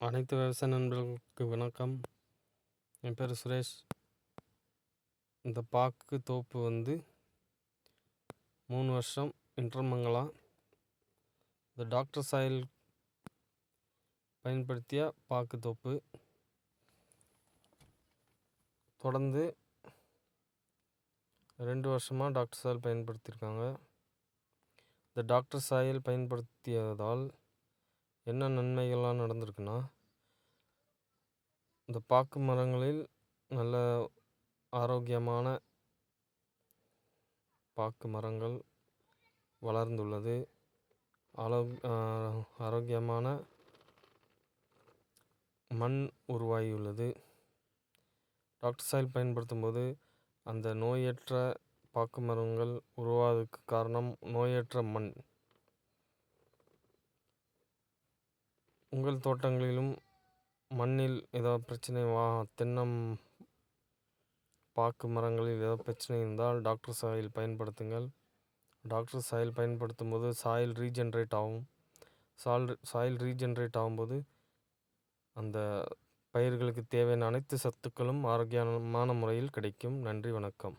அனைத்து விவசாய நண்பர்களுக்கு வணக்கம். என் பேர் சுரேஷ். இந்த பாக்கு தோப்பு வந்து மூணு வருஷம் இன்டர்மங்களா இந்த டாக்டர் சாயில் பயன்படுத்திய பாக்கு தோப்பு. தொடர்ந்து ரெண்டு வருஷமாக டாக்டர் சாயில் பயன்படுத்தியிருக்காங்க இந்த டாக்டர் சாயில் பயன்படுத்தியதால் என்ன நன்மைகள்லாம் நடந்திருக்குன்னா இந்த பாக்கு மரங்களில் நல்ல ஆரோக்கியமான பாக்கு மரங்கள் வளர்ந்துள்ளது. ஆலோ ஆரோக்கியமான மண் உருவாகியுள்ளது. டாக்டர் சாயில் பயன்படுத்தும் போது அந்த நோயற்ற பாக்கு மரங்கள் உருவாவதற்கு காரணம் நோயற்ற மண். உங்கள் தோட்டங்களிலும் மண்ணில் ஏதாவது பிரச்சனை வா தென்னம் பாக்கு மரங்களில் ஏதாவது பிரச்சனை இருந்தால் டாக்டர் சாயில் பயன்படுத்துங்கள். டாக்டர் சாயில் பயன்படுத்தும் போது சாயில் ரீஜென்ரேட் ஆகும். சால் சாயில் ரீஜென்ரேட் ஆகும்போது அந்த பயிர்களுக்கு தேவையான அனைத்து சத்துக்களும் ஆரோக்கியமான முறையில் கிடைக்கும். நன்றி வணக்கம்.